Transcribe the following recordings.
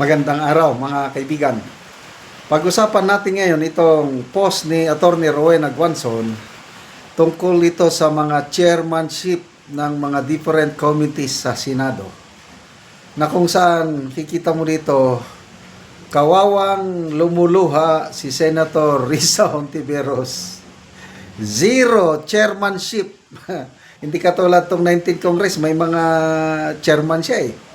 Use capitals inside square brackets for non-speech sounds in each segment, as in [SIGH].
Magandang araw mga kaibigan. Pag-usapan natin ngayon itong post ni Attorney Rowena Guanzon tungkol ito sa mga chairmanship ng mga different committees sa Senado. Na kung saan kikita mo dito kawawang lumuluha si Senator [LAUGHS] Risa Hontiveros. Zero chairmanship. [LAUGHS] Hindi katulad tong 19th Congress, may mga chairman siya eh.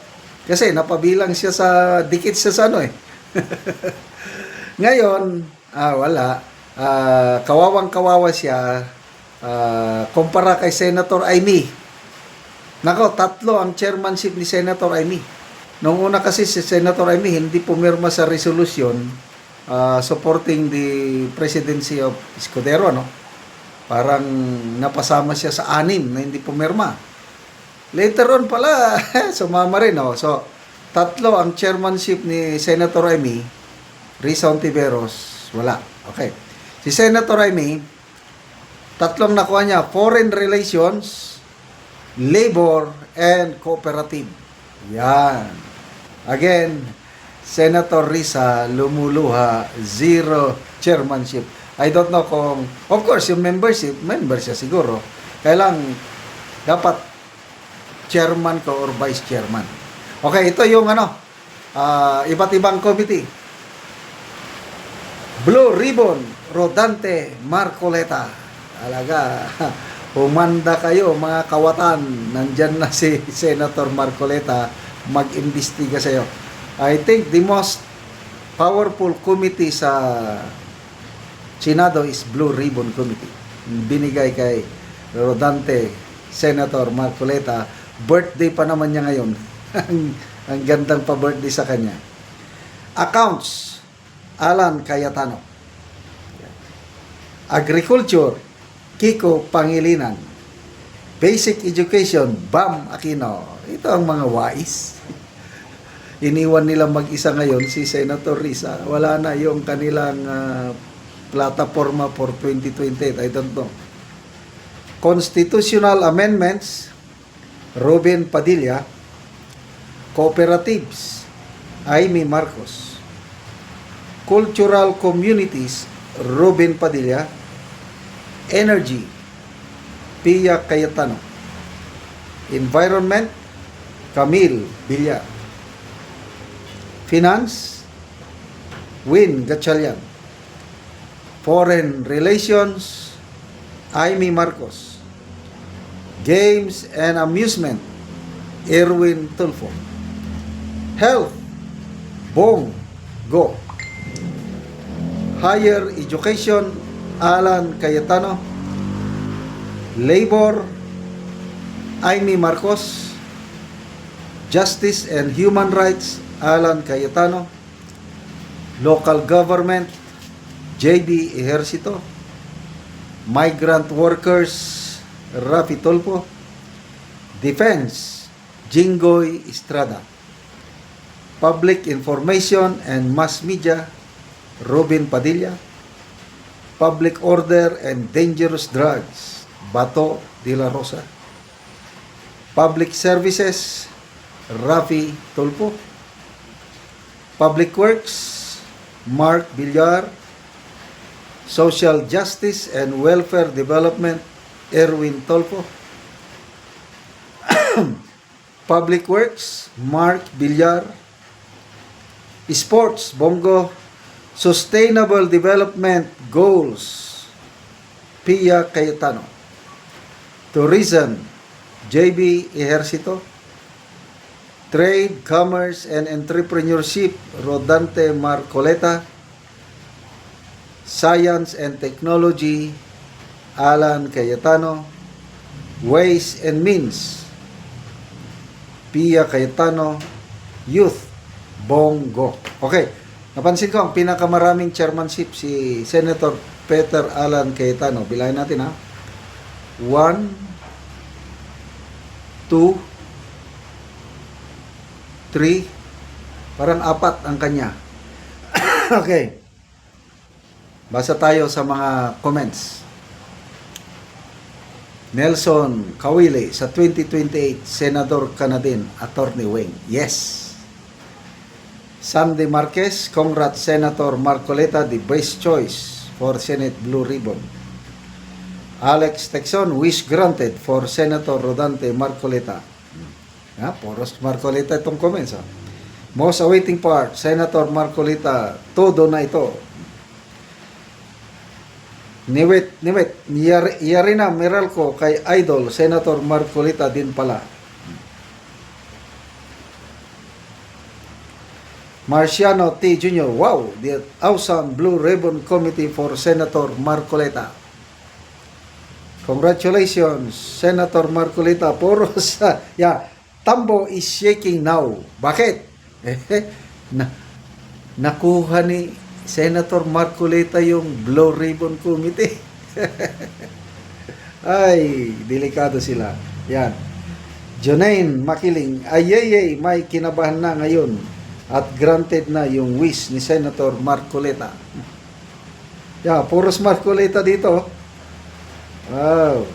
Kasi napabilang siya sa, dikit siya sa ano eh. [LAUGHS] Ngayon, ah, wala. Ah, kawawang-kawawa siya ah, kumpara kay Senator Amy. Nako, tatlo ang chairmanship ni Senator Amy. Noong una kasi si Senator Amy hindi pumirma sa resolution ah, supporting the presidency of Escudero, no? Parang napasama siya sa anim na hindi pumirma. Later on pala, [LAUGHS] sumama rin. Oh. So, tatlo ang chairmanship ni Senator Amy. Risa Ontiveros, wala. Okay. Si Senator Amy, tatlong nakuha niya, Foreign Relations, Labor, and Cooperative. Yan. Again, Senator Risa lumuluha, zero chairmanship. I don't know kung, of course, yung membership, member siya siguro. Kailang, dapat chairman ko or vice chairman. Okay, ito yung ano, ah, iba't ibang committee. Blue Ribbon, Rodante, Marcoleta. Talaga, [LAUGHS] humanda kayo mga kawatan. Nandyan na si [LAUGHS] Senator Marcoleta mag-imbestiga sa iyo. I think the most powerful committee sa Senado is Blue Ribbon Committee. Binigay kay Rodante, Senator Marcoleta. Birthday pa naman niya ngayon. [LAUGHS] Ang- Ang gandang pa-birthday sa kanya. Accounts, Alan Cayetano. Agriculture, Kiko Pangilinan. Basic Education, Bam Aquino. Ito ang mga wais. [LAUGHS] Iniwan nila mag-isa ngayon si Senator Risa. Wala na yung kanilang ah, plataforma for 2028. I don't know. Constitutional Amendments, Robin Padilla. Cooperatives, Amy Marcos. Cultural Communities, Robin Padilla. Energy, Pia Cayetano. Environment, Camille Villar. Finance, Win Gatchalian. Foreign Relations, Amy Marcos. Games and Amusement, Erwin Tulfo. Health, Bong Go. Higher Education, Alan Cayetano. Labor, Amy Marcos. Justice and Human Rights, Alan Cayetano. Local Government, JB Ejercito. Migrant Workers, Rafi Tolpo. Defense, Jingoy Estrada. Public Information and Mass Media, Robin Padilla. Public Order and Dangerous Drugs, Bato de la Rosa. Public Services, Rafi Tulpo. Public Works, Mark Villar. Social Justice and Welfare Development, Erwin Tolpo. [COUGHS] Public Works, Mark Villar. Sports, Bongo. Sustainable Development Goals, Pia Cayetano. Tourism, JB Ejercito. Trade, Commerce and Entrepreneurship, Rodante Marcoleta. Science and Technology, Alan Cayetano. Ways and Means, Pia Cayetano. Youth, Bongo. Okay. Napansin ko, ang pinakamaraming chairmanship si Senator Peter Alan Cayetano. Bilahin natin ha. One, two, three, parang apat ang kanya. [COUGHS] okay. Basa tayo sa mga comments. Nelson Kawili sa 2028 Senador ka na din, Attorney Wing. Yes. Sandy Marquez, congrats Senator Marcoleta, the best choice for Senate Blue Ribbon. Alex Texon, wish granted for Senator Rodante Marcoleta. Ha, poros Marcoleta itong comments. Ha? Most awaiting part, Senator Marcoleta, todo na ito. Niwit, niwit, yari, yari na Meralco kay Idol, Senator Marcoleta din pala. Marciano T. Jr. Wow, the awesome Blue Ribbon Committee for Senator Marcoleta. Congratulations, Senator Marcoleta. Puro [LAUGHS] sa, yeah, Tambo is shaking now. Bakit? Eh, [LAUGHS] na, nakuha ni Senator Marcoleta yung Blue Ribbon Committee. [LAUGHS] Ay, delikado sila. Yan. Jonaine Makiling, ayayay, may kinabahan na ngayon at granted na yung wish ni Senator Marcoleta. Yeah, puros Marcoleta dito. Wow.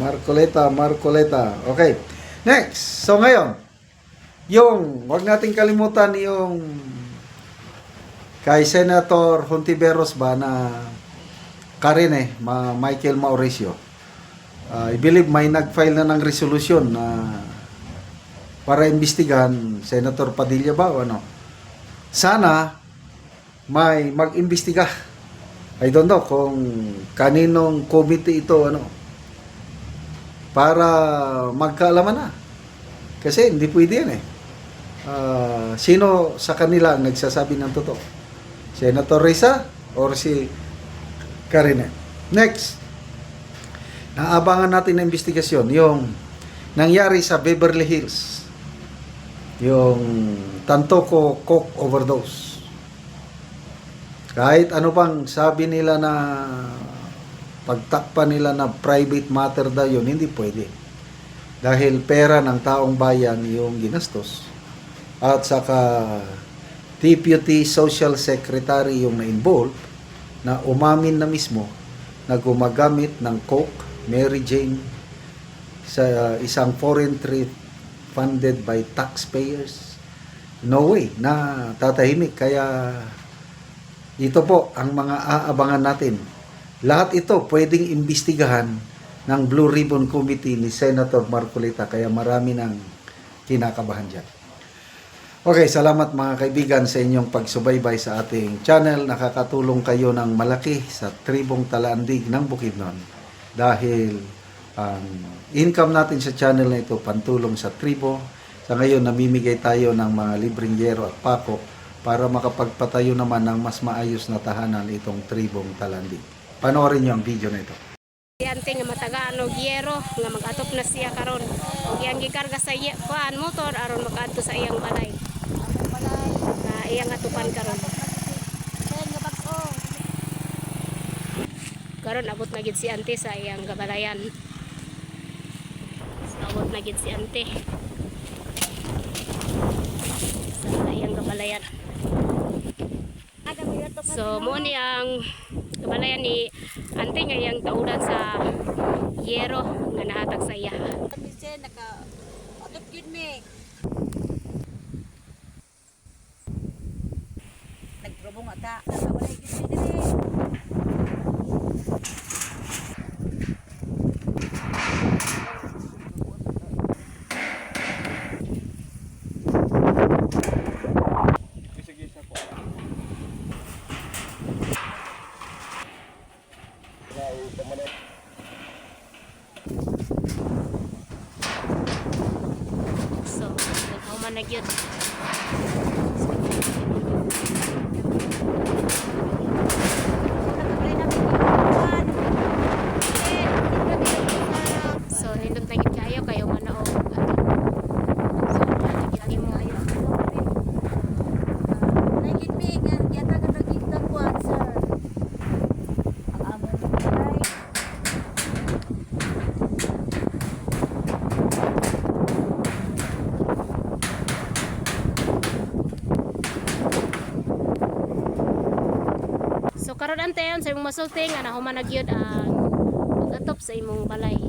Marcoleta, Marcoleta. Okay. Next. So ngayon, yung, wag nating kalimutan yung kay Senator Hontiveros ba na Karine, ma Michael Mauricio. Uh, I believe may nag-file na ng resolution na para imbestigahan Senator Padilla ba o ano. Sana may mag-imbestiga. I don't know kung kaninong committee ito ano para magkaalaman na. Kasi hindi pwede yan eh. Ah, sino sa kanila ang nagsasabi ng totoo? Senator Risa or si Karine? Next. Naabangan natin na investigasyon yung nangyari sa Beverly Hills. Yung Tantoco Coke Overdose. Kahit ano pang sabi nila na pagtakpan nila na private matter daw yun, hindi pwede. Dahil pera ng taong bayan yung ginastos. At saka Deputy Social Secretary yung na-involve na umamin na mismo na gumagamit ng Coke, Mary Jane sa isang foreign trip funded by taxpayers. No way na tatahimik. Kaya ito po ang mga aabangan natin. Lahat ito pwedeng imbestigahan ng Blue Ribbon Committee ni Senator Marcolita. Kaya marami ng kinakabahan dyan. Okay, salamat mga kaibigan sa inyong pagsubaybay sa ating channel. Nakakatulong kayo ng malaki sa tribong talaandig ng Bukidnon. Dahil ang income natin sa channel na ito pantulong sa tribo. Sa ngayon, namimigay tayo ng mga libreng yero at pako para makapagpatayo naman ng mas maayos na tahanan itong tribong talandig. Panoorin niyo ang video na ito. Ante nga matagaan og yero nga mag-atop na siya karon. Og iyang gikarga sa kuan motor aron makaadto sa iyang balay. Na iyang atupan karon. Karon abot na gid si ante sa iyang gabalayan. Abot na gid si ante. Sa iyang gabalayan. So, mo ni ang kabalayan ni ante nga iyang kaudan sa yero nga nahatag sa iya. Kasi naka atop yun me. Nakawalay yun me dali. So, nagkaw man na gyud. Nakawalay namin yung So, nindot na gyud kayo kayo man na og ato. So, lagi mo Nakikit me. Yata ka nagkita kuan sir. Ang amon balay. So karon ante yon sa imong masulti nga nahuman na gyud ang pag-atop sa imong balay.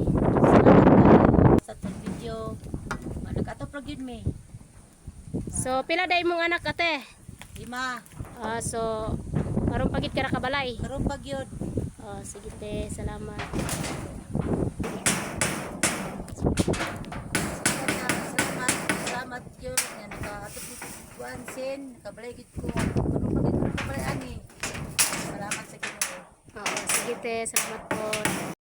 Sa tag video. Nag-atop ra gyud me. So pila day mong anak ate? Lima. Ah, so maron pagit ka ra kabalay. Karon pag yun. Oh, sige te, salamat. Salamat, salamat yun. Yan, nakaatap ko kuan sin, nakabalay gid ko. Karon pag yun, nakabalay ani. Salamat sa Ginoo. Oo, sige te, salamat po.